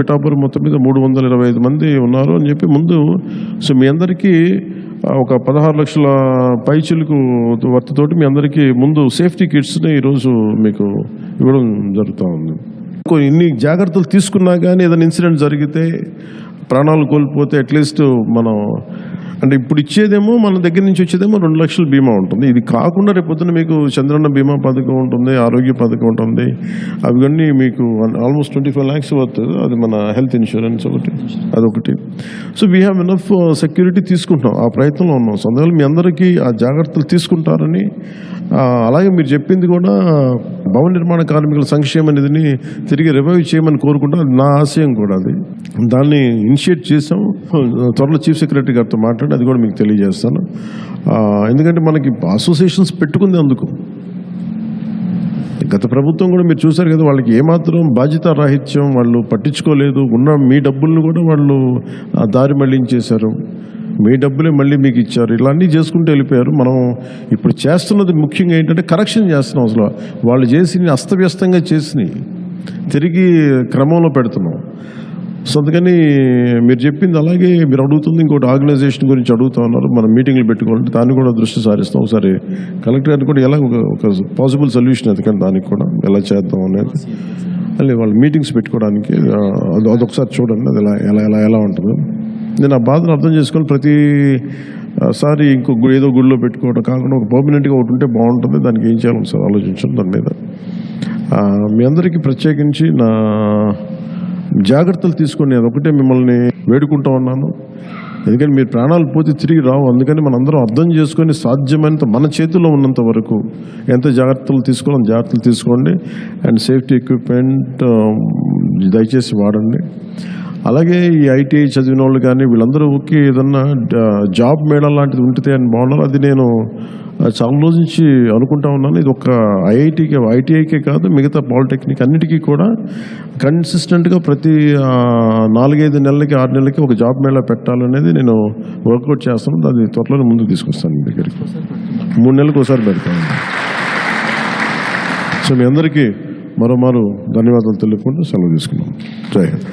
పిఠాపురం మొత్తం మీద మూడు వందల ఇరవై ఐదు మంది ఉన్నారు అని చెప్పి ముందు సో మీ అందరికీ ఒక పదహారు లక్షల పైచులకు వర్తతోటి మీ అందరికీ ముందు సేఫ్టీ కిట్స్ని ఈరోజు మీకు ఇవ్వడం జరుగుతూ ఉంది. ఇన్ని జాగ్రత్తలు తీసుకున్నా కానీ ఏదైనా ఇన్సిడెంట్ జరిగితే ప్రాణాలు కోల్పోతే అట్లీస్ట్ మనం అంటే ఇప్పుడు ఇచ్చేదేమో మన దగ్గర నుంచి వచ్చేదేమో రెండు లక్షల బీమా ఉంటుంది. ఇది కాకుండా రేపొద్దున మీకు చంద్రన్న బీమా పథకం ఉంటుంది ఆరోగ్య పథకం ఉంటుంది. అవన్నీ మీకు almost twenty five lakhs worth అది మన హెల్త్ ఇన్సూరెన్స్ ఒకటి అదొకటి. So we have enough security తీసుకుంటాం ఆ ప్రయత్నంలో ఉన్నాం. సో అందువల్ల మీ అందరికీ ఆ జాగ్రత్తలు తీసుకుంటారని అలాగే మీరు చెప్పింది కూడా భవన నిర్మాణ కార్మికుల సంక్షేమ నిధిని తిరిగి రివైవ్ చేయమని కోరుకుంటా నా ఆశయం కూడా అది. దాన్ని ఇనిషియేట్ చేసాం త్వరలో చీఫ్ సెక్రటరీ గారితో మాట్లాడి అది కూడా మీకు తెలియజేస్తాను. ఎందుకంటే మనకి అసోసియేషన్స్ పెట్టుకుంది అందుకు. గత ప్రభుత్వం కూడా మీరు చూశారు కదా వాళ్ళకి ఏమాత్రం బాధ్యత రాహిత్యం వాళ్ళు పట్టించుకోలేదు. ఉన్న మీ డబ్బులను కూడా వాళ్ళు దారి మళ్ళించేశారు. మీ డబ్బులే మళ్ళీ మీకు ఇచ్చారు. ఇలా అన్నీ చేసుకుంటూ వెళ్ళిపోయారు. మనం ఇప్పుడు చేస్తున్నది ముఖ్యంగా ఏంటంటే కరెక్షన్ చేస్తున్నాం అసలు. వాళ్ళు చేసి అస్తవ్యస్తంగా చేసినవి. తిరిగి క్రమంలో పెడుతున్నాం. సో అందుకని మీరు చెప్పింది అలాగే మీరు అడుగుతుంది ఇంకోటి ఆర్గనైజేషన్ గురించి అడుగుతా ఉన్నారు. మనం మీటింగ్లు పెట్టుకోవాలంటే దాన్ని కూడా దృష్టి సారిస్తాం. ఒకసారి కలెక్టర్ గారిని కూడా ఎలా ఒక ఒక పాసిబుల్ సొల్యూషన్ ఎందుకంటే దానికి కూడా ఎలా చేద్దాం అనేది. మళ్ళీ వాళ్ళు మీటింగ్స్ పెట్టుకోవడానికి అది అదొకసారి చూడండి అది ఎలా ఎలా ఎలా ఎలా ఉంటుందో. నేను ఆ బాధను అర్థం చేసుకొని ప్రతి సారి ఇంకో ఏదో గుడిలో పెట్టుకోవడం కాకుండా ఒక పర్మనెంట్గా ఒకటి ఉంటే బాగుంటుంది. దానికి ఏం చేయాలి సార్ ఆలోచించండి దాని మీద. మీ అందరికీ ప్రత్యేకించి నా జాగ్రత్తలు తీసుకొని నేను ఒకటే మిమ్మల్ని వేడుకుంటా ఉన్నాను. ఎందుకంటే మీరు ప్రాణాలు పోతే తిరిగి రావు. అందుకని మనందరం అర్థం చేసుకొని సాధ్యమైనంత మన చేతిలో ఉన్నంత వరకు ఎంత జాగ్రత్తలు తీసుకోవాలని జాగ్రత్తలు తీసుకోండి. అండ్ సేఫ్టీ ఎక్విప్మెంట్ దయచేసి వాడండి. అలాగే ఈ ఐటీఐ చదివిన వాళ్ళు కానీ వీళ్ళందరూకి ఏదన్నా uh, జాబ్ మేళా లాంటిది ఉంటుంది అని బాగున్నారు. అది నేను చాలా రోజు నుంచి అనుకుంటా ఉన్నాను. ఇది ఒక ఐఐటికి ఐటీఐకే కాదు మిగతా పాలిటెక్నిక్ అన్నిటికీ కూడా కన్సిస్టెంట్గా ప్రతి నాలుగైదు నెలలకి ఆరు నెలలకి ఒక జాబ్ మేళా పెట్టాలనేది నేను వర్కౌట్ చేస్తాను. అది త్వరలోనే ముందుకు తీసుకొస్తాను మీ దగ్గరికి. మూడు నెలలకు ఒకసారి పెడతాను. సో మీ అందరికీ మరోమారు ధన్యవాదాలు తెలుపుకుంటూ సెలవు తీసుకున్నాం జై హింద్.